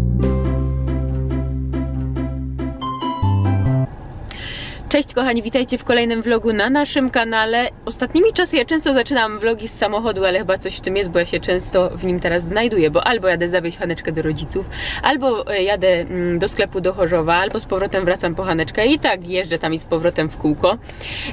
Thank you Cześć kochani, witajcie w kolejnym vlogu na naszym kanale. Ostatnimi czasy ja często zaczynam vlogi z samochodu, ale chyba coś w tym jest, bo ja się często w nim teraz znajduję, bo albo jadę zawieźć Haneczkę do rodziców, albo e, jadę mm, do sklepu do Chorzowa, albo z powrotem wracam po Haneczkę i tak jeżdżę tam i z powrotem w kółko.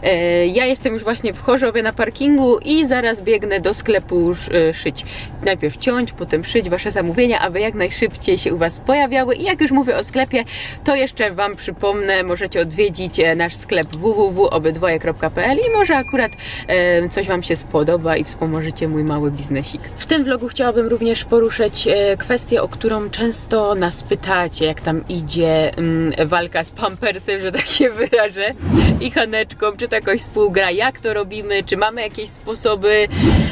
E, Ja jestem już właśnie w Chorzowie na parkingu i zaraz biegnę do sklepu e, szyć. Najpierw ciąć, potem szyć Wasze zamówienia, aby jak najszybciej się u Was pojawiały i jak już mówię o sklepie, to jeszcze Wam przypomnę, możecie odwiedzić e, nasz sklep www.obydwoje.pl i może akurat e, coś Wam się spodoba i wspomożecie mój mały biznesik. W tym vlogu chciałabym również poruszyć e, kwestię, o którą często nas pytacie, jak tam idzie mm, walka z pampersem, że tak się wyrażę, i Haneczką, czy to jakoś współgra, jak to robimy, czy mamy jakieś sposoby,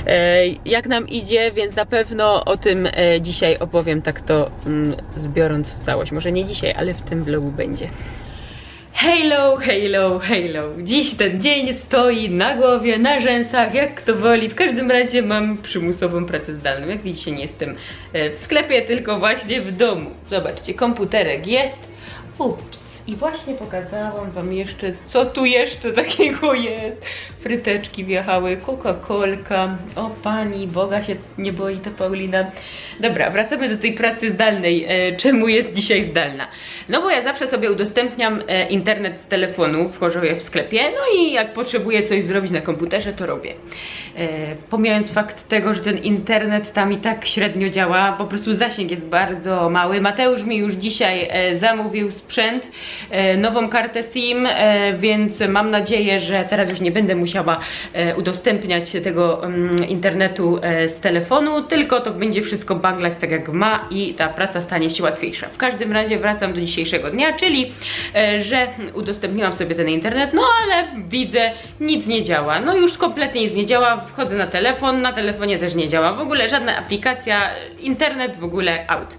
e, jak nam idzie, więc na pewno o tym e, dzisiaj opowiem tak to mm, zbiorąc w całość. Może nie dzisiaj, ale w tym vlogu będzie. Hello, hello, hello. Dziś ten dzień stoi na głowie, na rzęsach, jak kto woli. W każdym razie mam przymusową pracę zdalną. Jak widzicie, nie jestem e, w sklepie, tylko właśnie w domu. Zobaczcie, komputerek jest. Ups. I właśnie pokazałam wam jeszcze, co tu jeszcze takiego jest. Fryteczki wjechały, Coca-Colka. O pani, Boga się nie boi ta Paulina. Dobra, wracamy do tej pracy zdalnej. E, czemu jest dzisiaj zdalna? No bo ja zawsze sobie udostępniam e, internet z telefonu w Chorzowie w sklepie, no i jak potrzebuję coś zrobić na komputerze, to robię. E, pomijając fakt tego, że ten internet tam i tak średnio działa, po prostu zasięg jest bardzo mały. Mateusz mi już dzisiaj zamówił sprzęt, nową kartę SIM, e, więc mam nadzieję, że teraz już nie będę musiała e, udostępniać tego mm, internetu e, z telefonu, tylko to będzie wszystko banglać tak jak ma i ta praca stanie się łatwiejsza. W każdym razie wracam do dzisiejszego dnia, czyli e, że udostępniłam sobie ten internet, no ale widzę, nic nie działa. No już kompletnie nic nie działa, wchodzę na telefon, na telefonie też nie działa, w ogóle żadna aplikacja, internet w ogóle out.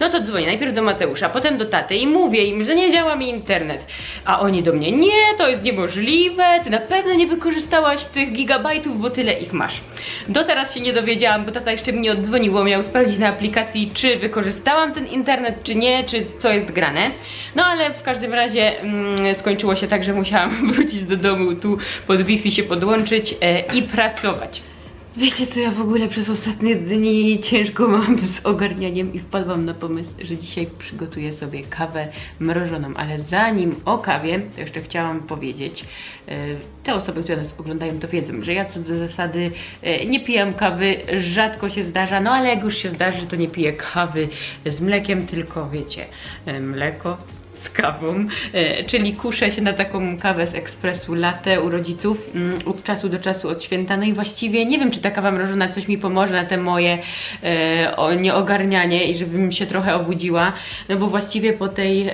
No to dzwonię najpierw do Mateusza, potem do taty i mówię im, że nie działa mi internet. A oni do mnie, nie, to jest niemożliwe, ty na pewno nie wykorzystałaś tych gigabajtów, bo tyle ich masz. Do teraz się nie dowiedziałam, bo tata jeszcze mi nie oddzwonił, bo miał sprawdzić na aplikacji, czy wykorzystałam ten internet, czy nie, czy co jest grane. No ale w każdym razie mm, skończyło się tak, że musiałam wrócić do domu, tu pod Wi-Fi się podłączyć e, i pracować. Wiecie co, ja w ogóle przez ostatnie dni ciężko mam z ogarnianiem i wpadłam na pomysł, że dzisiaj przygotuję sobie kawę mrożoną, ale zanim o kawie, to jeszcze chciałam powiedzieć, e, te osoby, które nas oglądają to wiedzą, że ja co do zasady e, nie pijam kawy, rzadko się zdarza, no ale jak już się zdarzy, to nie piję kawy z mlekiem, tylko wiecie, e, mleko z kawą, e, czyli kuszę się na taką kawę z ekspresu latte u rodziców mm, od czasu do czasu od święta. No i właściwie nie wiem, czy ta kawa mrożona coś mi pomoże na te moje e, nieogarnianie i żebym się trochę obudziła, no bo właściwie po tej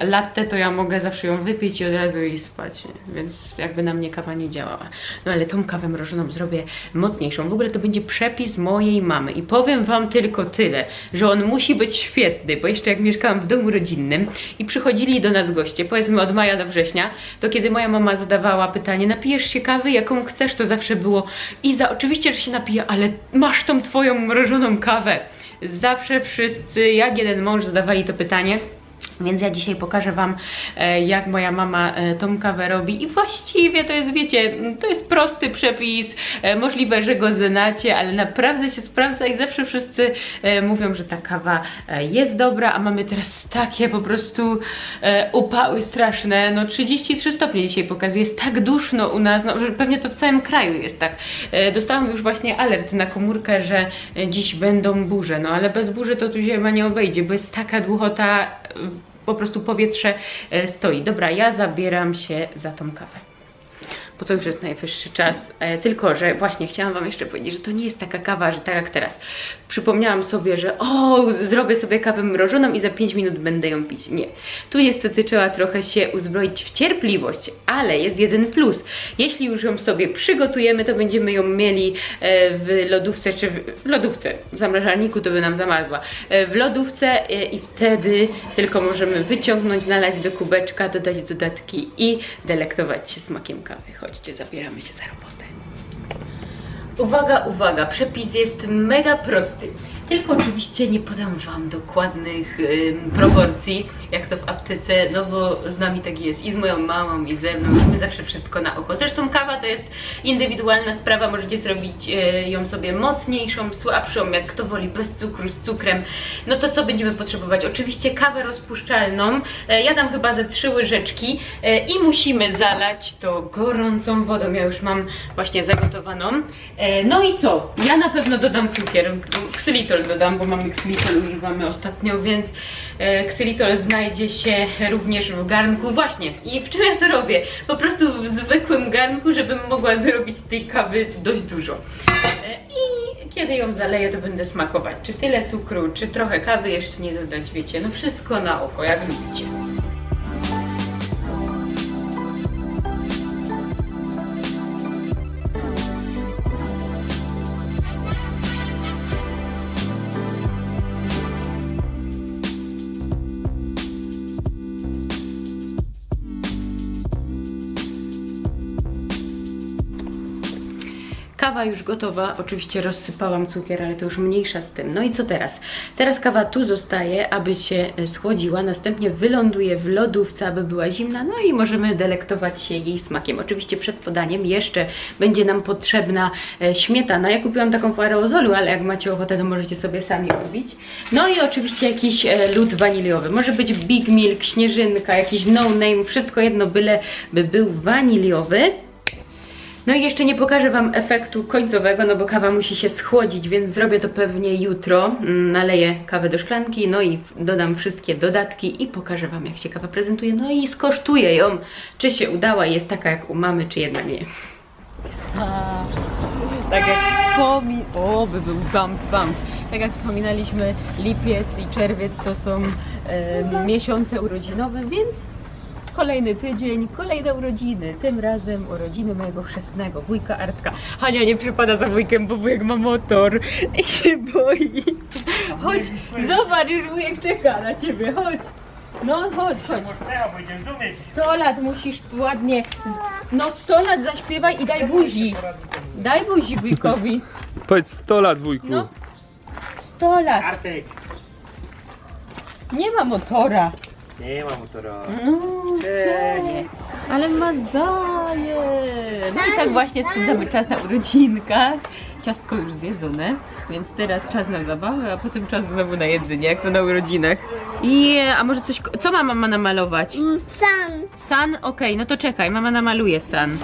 latte to ja mogę zawsze ją wypić i od razu i spać, więc jakby na mnie kawa nie działała. No ale tą kawę mrożoną zrobię mocniejszą. W ogóle to będzie przepis mojej mamy i powiem Wam tylko tyle, że on musi być świetny, bo jeszcze jak mieszkałam w domu rodzinnym i przychodzili do nas goście, powiedzmy od maja do września, to kiedy moja mama zadawała pytanie, napijesz się kawy, jaką chcesz, to zawsze było Iza, oczywiście, że się napiję, ale masz tą Twoją mrożoną kawę. Zawsze wszyscy, jak jeden mąż zadawali to pytanie. Więc ja dzisiaj pokażę Wam, e, jak moja mama e, tą kawę robi. I właściwie to jest, wiecie, to jest prosty przepis, e, możliwe, że go znacie, ale naprawdę się sprawdza i zawsze wszyscy mówią, że ta kawa jest dobra, a mamy teraz takie po prostu upały straszne, no 33 stopnie dzisiaj pokazuje, jest tak duszno u nas, no pewnie to w całym kraju jest tak. Dostałam już właśnie alert na komórkę, że dziś będą burze, no ale bez burzy to tu ziemia nie obejdzie, bo jest taka dłuchota, po prostu powietrze e, stoi. Dobra, ja zabieram się za tą kawę. Bo to już jest najwyższy czas. E, tylko, że właśnie chciałam Wam jeszcze powiedzieć, że to nie jest taka kawa, że tak jak teraz. Przypomniałam sobie, że o, zrobię sobie kawę mrożoną i za 5 minut będę ją pić. Nie. Tu niestety trzeba trochę się uzbroić w cierpliwość, ale jest jeden plus. Jeśli już ją sobie przygotujemy, to będziemy ją mieli e, w lodówce, czy w, lodówce, w zamrażalniku to by nam zamarzła, e, w lodówce i wtedy tylko możemy wyciągnąć, nalać do kubeczka, dodać dodatki i delektować się smakiem kawy. Chodźcie, zabieramy się za robotę. Uwaga, uwaga, przepis jest mega prosty. Tylko oczywiście nie podam Wam dokładnych ym, proporcji, jak to w aptece, no bo z nami tak jest i z moją mamą, i ze mną, my zawsze wszystko na oko. Zresztą kawa to jest indywidualna sprawa, możecie zrobić y, ją sobie mocniejszą, słabszą, jak kto woli, bez cukru, z cukrem. No to co będziemy potrzebować? Oczywiście kawę rozpuszczalną, e, ja dam chyba ze trzy łyżeczki e, i musimy zalać to gorącą wodą, ja już mam właśnie zagotowaną. E, No i co? Ja na pewno dodam cukier, ksylitol dodam, bo mamy ksylitol, używamy ostatnio, więc e, ksylitol znajdzie się również w garnku. Właśnie, i w czym ja to robię? Po prostu w zwykłym garnku, żebym mogła zrobić tej kawy dość dużo. E, I kiedy ją zaleję, to będę smakować. Czy tyle cukru, czy trochę kawy jeszcze nie dodać, wiecie, no wszystko na oko, jak lubicie. Kawa już gotowa, oczywiście rozsypałam cukier, ale to już mniejsza z tym. No i co teraz? Teraz kawa tu zostaje, aby się e, schłodziła, następnie wyląduje w lodówce, aby była zimna, no i możemy delektować się jej smakiem. Oczywiście przed podaniem jeszcze będzie nam potrzebna e, śmietana. Ja kupiłam taką w aerozolu, ale jak macie ochotę, to możecie sobie sami robić. No i oczywiście jakiś e, lód waniliowy. Może być Big Milk, śnieżynka, jakiś no name, wszystko jedno, byle by był waniliowy. No i jeszcze nie pokażę Wam efektu końcowego, no bo kawa musi się schłodzić, więc zrobię to pewnie jutro. Mm, Naleję kawę do szklanki, no i dodam wszystkie dodatki i pokażę Wam jak się kawa prezentuje, no i skosztuję ją, czy się udała i jest taka jak u mamy, czy jednak nie. Tak jak wspomin... O, by był bumc, bumc. Tak jak wspominaliśmy, lipiec i czerwiec to są e, miesiące urodzinowe, więc kolejny tydzień, kolejne urodziny. Tym razem urodziny mojego chrzestnego, wujka Artka. Hania nie przypada za wujkiem, bo wujek ma motor i się boi. Chodź, zobacz, już wujek czeka na ciebie, chodź. No chodź, chodź. 100 lat musisz ładnie, z- no 100 lat zaśpiewaj i daj buzi. Daj buzi wujkowi. Powiedz 100 lat wujku. No. 100 lat. Artek! Nie ma motora. Nie ma motora. No, nie. Ale ma zaje. No i tak właśnie spędzamy czas na urodzinkach. Ciastko już zjedzone, więc teraz czas na zabawę, a potem czas znowu na jedzenie, jak to na urodzinach. I a może coś, co mama ma namalować? Sam. San? Okej, no to czekaj, mama namaluje san.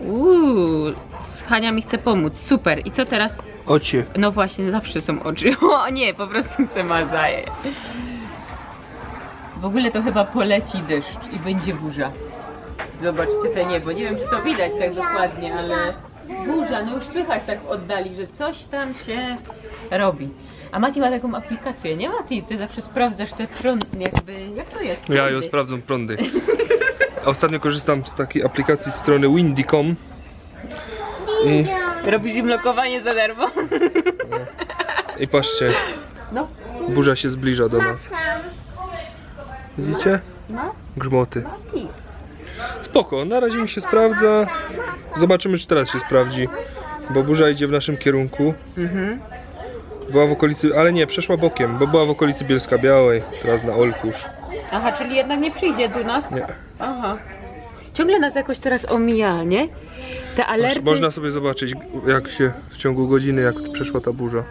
Uuu, Hania mi chce pomóc, super. I co teraz? Ocie. No właśnie, zawsze są oczy. O nie, po prostu chcę mazaje. W ogóle to chyba poleci deszcz i będzie burza. Zobaczcie te niebo. Nie wiem, czy to widać tak dokładnie, ale burza, no już słychać tak w oddali, że coś tam się robi. A Mati ma taką aplikację, nie Mati? Ty zawsze sprawdzasz te prąd, jakby, jak to jest? Ja ją Prądy. sprawdzam prądy. A ostatnio korzystam z takiej aplikacji strony windy.com i, Robisz im lokowanie za darmo? i patrzcie, No. burza się zbliża do nas. Widzicie? No. Grzmoty. Spoko, na razie mi się sprawdza. Zobaczymy czy teraz się sprawdzi. Bo burza idzie w naszym kierunku. Mhm. Była w okolicy, ale nie, przeszła bokiem, bo była w okolicy Bielska Białej, teraz na Olkusz. Aha, czyli jednak nie przyjdzie do nas? Nie. Aha. Ciągle nas jakoś teraz omija, nie? Te alerty... Można sobie zobaczyć jak się w ciągu godziny, jak przeszła ta burza.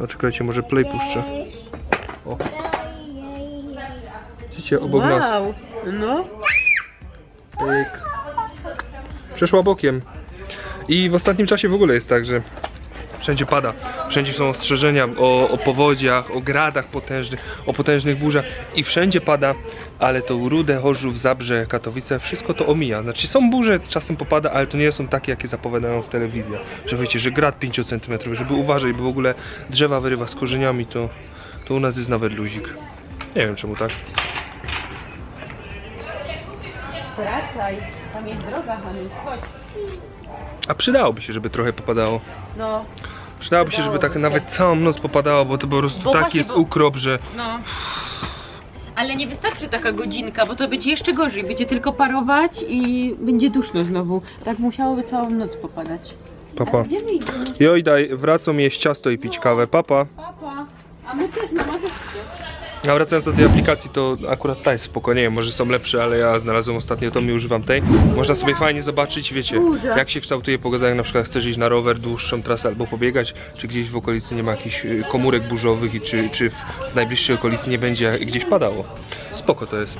No czekajcie, może play puszczę. O. Widzicie, obok nas. Wow. No. Pyk. Przeszła bokiem. I w ostatnim czasie w ogóle jest tak, że wszędzie pada. Wszędzie są ostrzeżenia o, o powodziach, o gradach potężnych, o potężnych burzach i wszędzie pada, ale to Rudę, Chorzów, Zabrze, Katowice, wszystko to omija. Znaczy są burze, czasem popada, ale to nie są takie, jakie zapowiadają w telewizji. Że wiecie, że grad 5 cm, żeby uważać, bo w ogóle drzewa wyrywa z korzeniami, to, to u nas jest nawet luzik. Nie wiem czemu tak. Wracaj. Tam jest droga, Hany. Chodź. A przydałoby się, żeby trochę popadało. No. Przydałoby się, żeby tak Przydałoby nawet całą noc popadało, bo to po prostu Bo taki właśnie, jest bo- ukrop, że No. Ale nie wystarczy taka godzinka, bo to będzie jeszcze gorzej. Będzie tylko parować i będzie duszno znowu. Tak musiałoby całą noc popadać. Papa. Gdzie my idziemy? Joj, daj, wracam jeść ciasto i pić kawę. Papa. Papa. A my też, mama też idzie. A wracając do tej aplikacji, to akurat ta jest spoko, nie wiem, może są lepsze, ale ja znalazłem ostatnio tą i używam tej. Można sobie fajnie zobaczyć, wiecie, jak się kształtuje pogoda, jak na przykład chcesz iść na rower, dłuższą trasę albo pobiegać, czy gdzieś w okolicy nie ma jakichś y, komórek burzowych i czy, czy w, w najbliższej okolicy nie będzie gdzieś padało. Spoko to jest.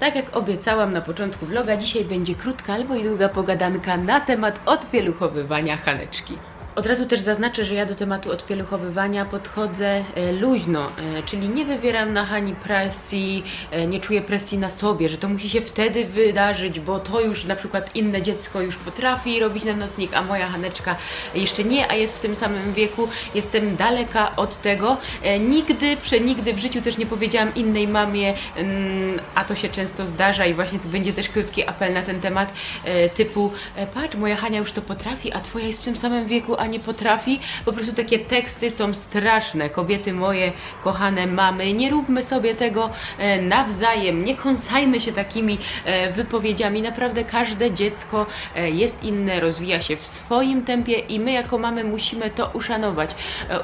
Tak jak obiecałam na początku vloga, dzisiaj będzie krótka albo i długa pogadanka na temat odpieluchowywania Haneczki. Od razu też zaznaczę, że ja do tematu odpieluchowywania podchodzę e, luźno, e, czyli nie wywieram na Hani presji, e, nie czuję presji na sobie, że to musi się wtedy wydarzyć, bo to już na przykład inne dziecko już potrafi robić na nocnik, a moja Haneczka jeszcze nie, a jest w tym samym wieku. Jestem daleka od tego. Nigdy, przenigdy w życiu też nie powiedziałam innej mamie, mm, a to się często zdarza i właśnie tu będzie też krótki apel na ten temat, typu patrz, moja Hania już to potrafi, a twoja jest w tym samym wieku, a nie potrafi. Po prostu takie teksty są straszne. Kobiety moje, kochane mamy, nie róbmy sobie tego e, nawzajem, nie kąsajmy się takimi e, wypowiedziami. Naprawdę każde dziecko e, jest inne, rozwija się w swoim tempie i my jako mamy musimy to uszanować.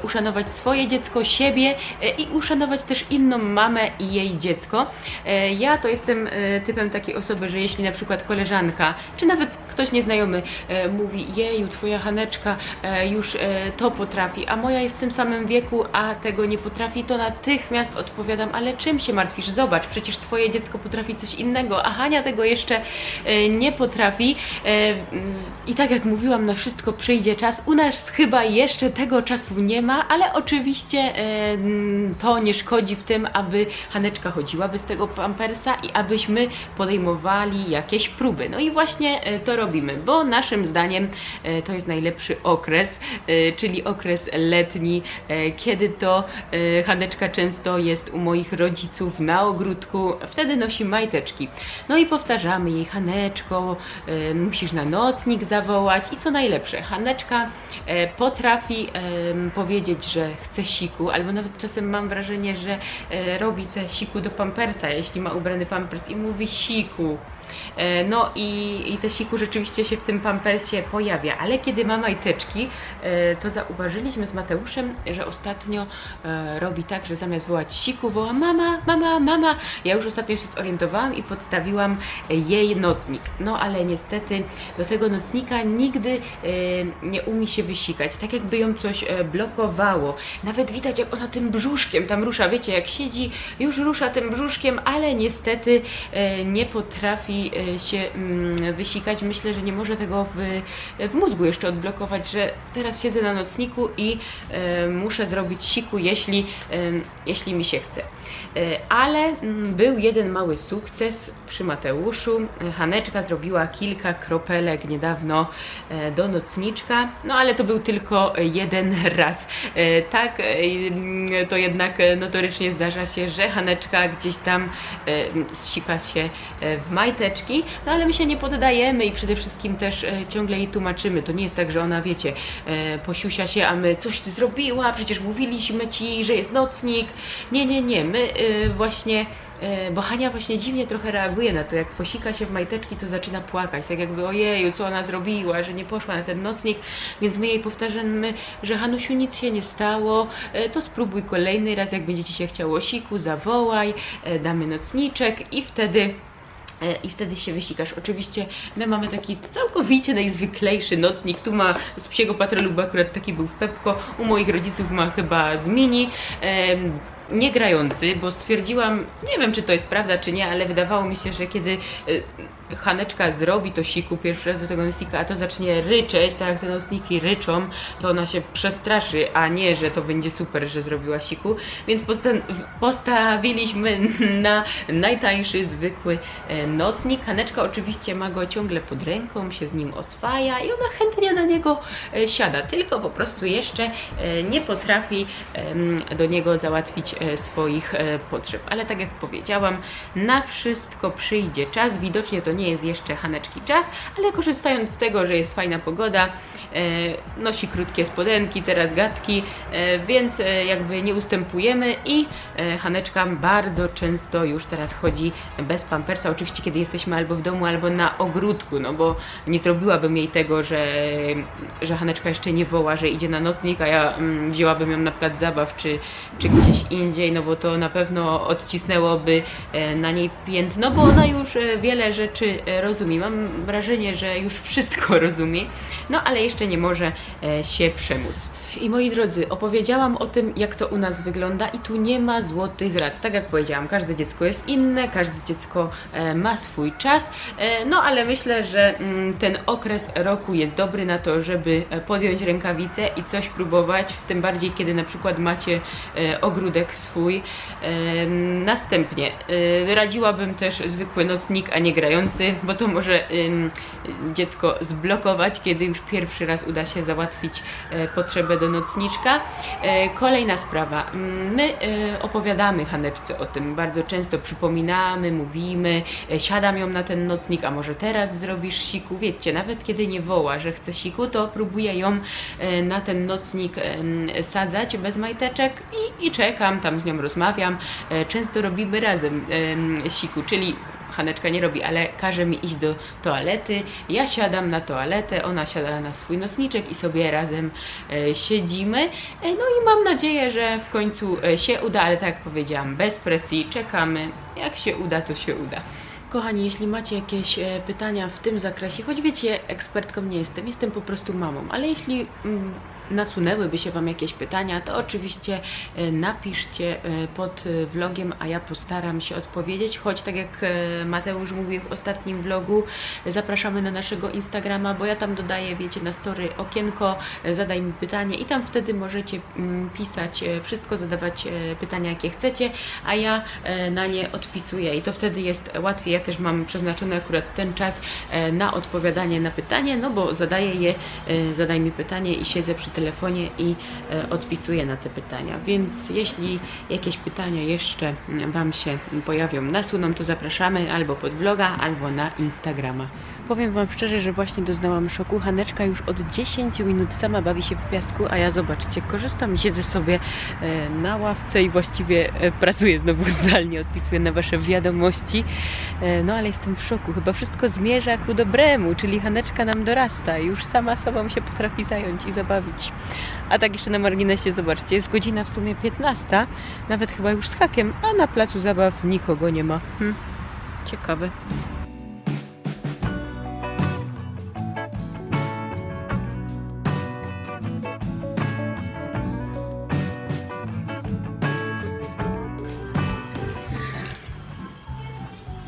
Uszanować swoje dziecko, siebie i uszanować też inną mamę i jej dziecko. Ja to jestem typem takiej osoby, że jeśli na przykład koleżanka, czy nawet ktoś nieznajomy e, mówi, jeju, twoja Haneczka e, już e, to potrafi, a moja jest w tym samym wieku, a tego nie potrafi, to natychmiast odpowiadam, ale czym się martwisz? Zobacz, przecież twoje dziecko potrafi coś innego, a Hania tego jeszcze nie potrafi. I tak jak mówiłam, na wszystko przyjdzie czas. U nas chyba jeszcze tego czasu nie ma, ale oczywiście mm, to nie szkodzi w tym, aby Haneczka chodziła bez tego pampersa i abyśmy podejmowali jakieś próby. No i właśnie to robimy, bo naszym zdaniem e, to jest najlepszy okres, e, czyli okres letni, e, kiedy to Haneczka często jest u moich rodziców na ogródku, wtedy nosi majteczki. No i powtarzamy jej, Haneczko, musisz na nocnik zawołać i co najlepsze, Haneczka potrafi powiedzieć, że chce siku, albo nawet czasem mam wrażenie, że robi te siku do pampersa, jeśli ma ubrany pampers i mówi siku. E, No i, i te siku rzeczywiście się w tym pampersie pojawia, ale kiedy ma majteczki, e, to zauważyliśmy z Mateuszem, że ostatnio e, robi tak, że zamiast wołać siku, woła mama, mama, mama. Ja już ostatnio się zorientowałam i podstawiłam jej nocnik. No ale niestety do tego nocnika nigdy nie umie się wysikać, tak jakby ją coś blokowało. Nawet widać jak ona tym brzuszkiem tam rusza, wiecie, jak siedzi, już rusza tym brzuszkiem, ale niestety nie potrafi e, się mm, wysikać. Myślę, że nie może tego w, w mózgu jeszcze odblokować, że teraz siedzę na nocniku i e, muszę zrobić siku, jeśli, e, jeśli mi się chce. Ale mm, był jeden mały sukces przy Mateuszu. Haneczka zrobiła kilka kropelek niedawno do nocniczka, no ale to był tylko jeden raz. Tak, mm, to jednak notorycznie zdarza się, że Haneczka gdzieś tam zsika się w no ale my się nie poddajemy i przede wszystkim też e, ciągle jej tłumaczymy. To nie jest tak, że ona, wiecie, e, posiusia się, a my coś ty zrobiła, przecież mówiliśmy ci, że jest nocnik. Nie, nie, nie, my e, właśnie Bo Hania właśnie dziwnie trochę reaguje na to, jak posika się w majteczki, to zaczyna płakać, tak jakby ojeju, co ona zrobiła, że nie poszła na ten nocnik, więc my jej powtarzamy, że Hanusiu nic się nie stało, to spróbuj kolejny raz, jak będzie Ci się chciało. Siku, zawołaj, damy nocniczek i wtedy i wtedy się wysikasz. Oczywiście my mamy taki całkowicie najzwyklejszy nocnik. Tu ma z psiego patrolu, bo akurat taki był w Pepko. U moich rodziców ma chyba z mini. Nie grający, bo stwierdziłam, nie wiem czy to jest prawda czy nie, ale wydawało mi się, że kiedy e, Haneczka zrobi to siku pierwszy raz do tego nocnika, a to zacznie ryczeć, tak jak te nocniki ryczą, to ona się przestraszy, a nie, że to będzie super, że zrobiła siku. Więc postawiliśmy na najtańszy, zwykły e, nocnik. Haneczka oczywiście ma go ciągle pod ręką, się z nim oswaja i ona chętnie na niego e, siada, tylko po prostu jeszcze e, nie potrafi do niego załatwić swoich e, potrzeb. Ale tak jak powiedziałam, na wszystko przyjdzie czas. Widocznie to nie jest jeszcze Haneczki czas, ale korzystając z tego, że jest fajna pogoda, e, nosi krótkie spodenki, teraz gadki, e, więc e, jakby nie ustępujemy i e, Haneczka bardzo często już teraz chodzi bez pampersa, oczywiście kiedy jesteśmy albo w domu, albo na ogródku, no bo nie zrobiłabym jej tego, że, że Haneczka jeszcze nie woła, że idzie na nocnik, a ja mm, wzięłabym ją na plac zabaw czy, czy gdzieś indziej, no bo to na pewno odcisnęłoby e, na niej piętno, bo ona już e, wiele rzeczy e, rozumie. Mam wrażenie, że już wszystko rozumie, no ale jeszcze nie może się przemóc. I moi drodzy, opowiedziałam o tym, jak to u nas wygląda, i tu nie ma złotych rad. Tak jak powiedziałam, każde dziecko jest inne, każde dziecko e, ma swój czas, e, no ale myślę, że mm, ten okres roku jest dobry na to, żeby e, podjąć rękawice i coś próbować, w tym bardziej kiedy na przykład macie ogródek swój. Następnie radziłabym też zwykły nocnik, a nie grający, bo to może dziecko zblokować, kiedy już pierwszy raz uda się załatwić potrzebę do nocniczka. E, Kolejna sprawa. Mm, My e, opowiadamy Haneczce o tym, bardzo często przypominamy, mówimy, e, siadam ją na ten nocnik, a może teraz zrobisz siku. Wiecie, nawet kiedy nie woła, że chce siku, to próbuję ją na ten nocnik sadzać bez majteczek i, i czekam, tam z nią rozmawiam. Często robimy razem em, siku, czyli Haneczka nie robi, ale każe mi iść do toalety. Ja siadam na toaletę, ona siada na swój nocniczek i sobie razem e, siedzimy. E, no i mam nadzieję, że w końcu e, się uda, ale tak jak powiedziałam, bez presji, czekamy. Jak się uda, to się uda. Kochani, jeśli macie jakieś pytania w tym zakresie, choć wiecie, ekspertką nie jestem, jestem po prostu mamą, ale jeśli mm, nasunęłyby się Wam jakieś pytania, to oczywiście e, napiszcie e, pod e, vlogiem, a ja postaram się odpowiedzieć, choć tak jak Mateusz mówił w ostatnim vlogu, zapraszamy na naszego Instagrama, bo ja tam dodaję, wiecie, na story okienko, zadaj mi pytanie i tam wtedy możecie mm, pisać wszystko, zadawać pytania jakie chcecie, a ja na nie odpisuję i to wtedy jest łatwiej. Ja też mam przeznaczony akurat ten czas na odpowiadanie na pytanie, no bo zadaję je, zadaj mi pytanie i siedzę przy telefonie i e, odpisuję na te pytania. Więc jeśli jakieś pytania jeszcze Wam się pojawią, nasuną, to zapraszamy albo pod vloga, albo na Instagrama. Powiem Wam szczerze, że właśnie doznałam szoku. Haneczka już od 10 minut sama bawi się w piasku, a ja zobaczcie, korzystam siedzę sobie e, na ławce i właściwie e, pracuję znowu zdalnie, odpisuję na Wasze wiadomości. E, No ale jestem w szoku. Chyba wszystko zmierza ku dobremu, czyli Haneczka nam dorasta i już sama sobą się potrafi zająć i zabawić. A tak jeszcze na marginesie, zobaczcie, jest godzina w sumie 15, nawet chyba już z hakiem, a na placu zabaw nikogo nie ma. Hm. Ciekawe.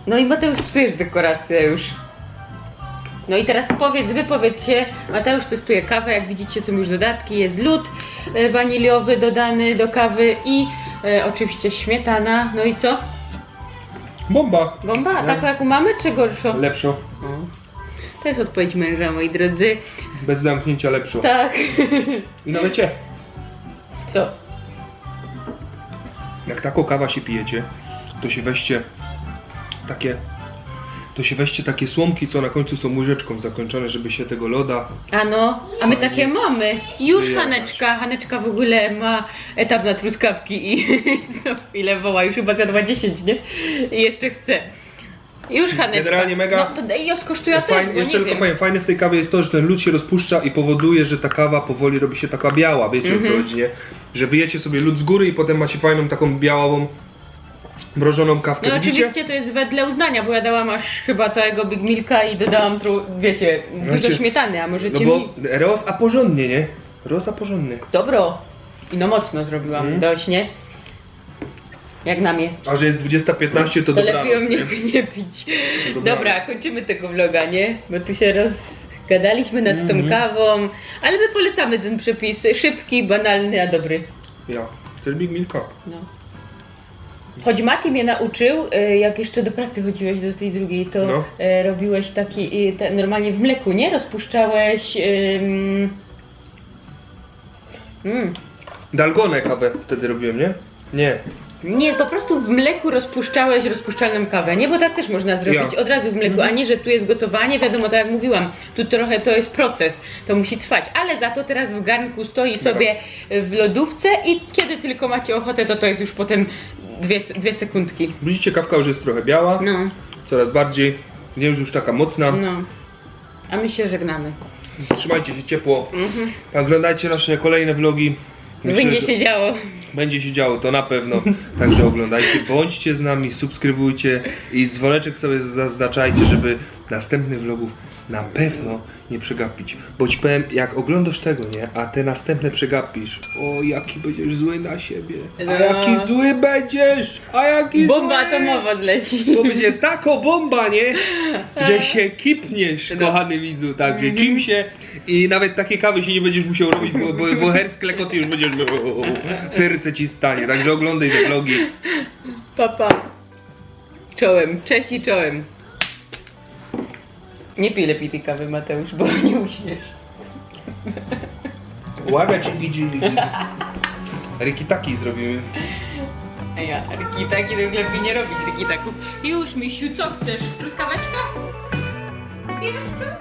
No i Mateusz, psujesz dekorację już. No i teraz powiedz, wypowiedz się. Mateusz testuje kawę, jak widzicie są już dodatki. Jest lód e, waniliowy dodany do kawy i e, oczywiście śmietana. No i co? Bomba! Bomba? No. Taką jak u mamy czy gorszą? Lepszo. To jest odpowiedź męża, moi drodzy. Bez zamknięcia lepszo. Tak. I no wiecie, Co? jak taką kawa się pijecie, to się weźcie takie to się weźcie takie słomki, co na końcu są łyżeczką zakończone, żeby się tego loda Ano, a my takie mamy. Już. Haneczka, Haneczka w ogóle ma etap na truskawki i co chwilę woła, już chyba zjadła 10, nie? I jeszcze chce. Już Haneczka. Generalnie mega- No to i ja skosztuję też, bo jeszcze tylko wiem. powiem, fajne w tej kawie jest to, że ten lód się rozpuszcza i powoduje, że ta kawa powoli robi się taka biała, wiecie o co Mhm. chodzi, nie? Że wyjecie sobie lód z góry i potem macie fajną taką białą, mrożoną kawkę, No widzicie? oczywiście to jest wedle uznania, bo ja dałam aż chyba całego Big Milka i dodałam, tru, wiecie, dużo Znaczy, śmietany, a możecie No bo mi... roz a porządnie, nie? Roz a porządny. Dobro. I no mocno zrobiłam, Mhm. dość, nie? Jak na mnie. A że jest 20.15 to, To lepiej o mnie nie? nie pić. Dobranoc. Dobra, kończymy tego vloga, nie? Bo tu się rozgadaliśmy nad tą Mhm. kawą, ale my polecamy ten przepis. Szybki, banalny, a dobry. Ja. Chcesz Big Milka? No. Choć Mati mnie nauczył, y, jak jeszcze do pracy chodziłeś do tej drugiej, to No. y, robiłeś taki, normalnie w mleku, nie? Rozpuszczałeś... ym, Mm, Dalgonę kawę wtedy robiłem, nie? Nie. Nie, po prostu w mleku rozpuszczałeś rozpuszczalną kawę, nie? Bo tak też można zrobić Ja. od razu w mleku, a nie, że tu jest gotowanie, wiadomo, tak jak mówiłam, tu trochę to jest proces, to musi trwać, ale za to teraz w garnku stoi sobie w lodówce i kiedy tylko macie ochotę, to to jest już potem dwie, dwie sekundki. Widzicie, kawka już jest trochę biała, No, coraz bardziej. Nie jest już taka mocna. no. A my się żegnamy. Trzymajcie się ciepło. Oglądajcie nasze kolejne vlogi. Będzie że się działo. będzie się działo, to na pewno. Także oglądajcie, bądźcie z nami, subskrybujcie i dzwoneczek sobie zaznaczajcie, żeby następnych vlogów na pewno nie przegapić. Bo ci powiem, jak oglądasz tego, nie, a te następne przegapisz, o jaki będziesz zły na siebie. A No. jaki zły będziesz! A jaki Bomba zły! atomowa zleci. To będzie tako bomba, nie? Że się kipniesz, No. kochany widzu, także Mhm. czym się i nawet takie kawy się nie będziesz musiał robić, bo, bo, bo herz klekoty już będziesz serce ci stanie, także oglądaj te vlogi. Papa. Czołem, cześć i czołem. Nie pij lepiej tej kawy, Mateusz, bo nie uśmiesz. Łaga cigi cigi. Rikitaki zrobimy. A ja, rikitaki to lepiej nie robić rikitaków. Już, misiu, co chcesz? Truskaweczka? Jeszcze?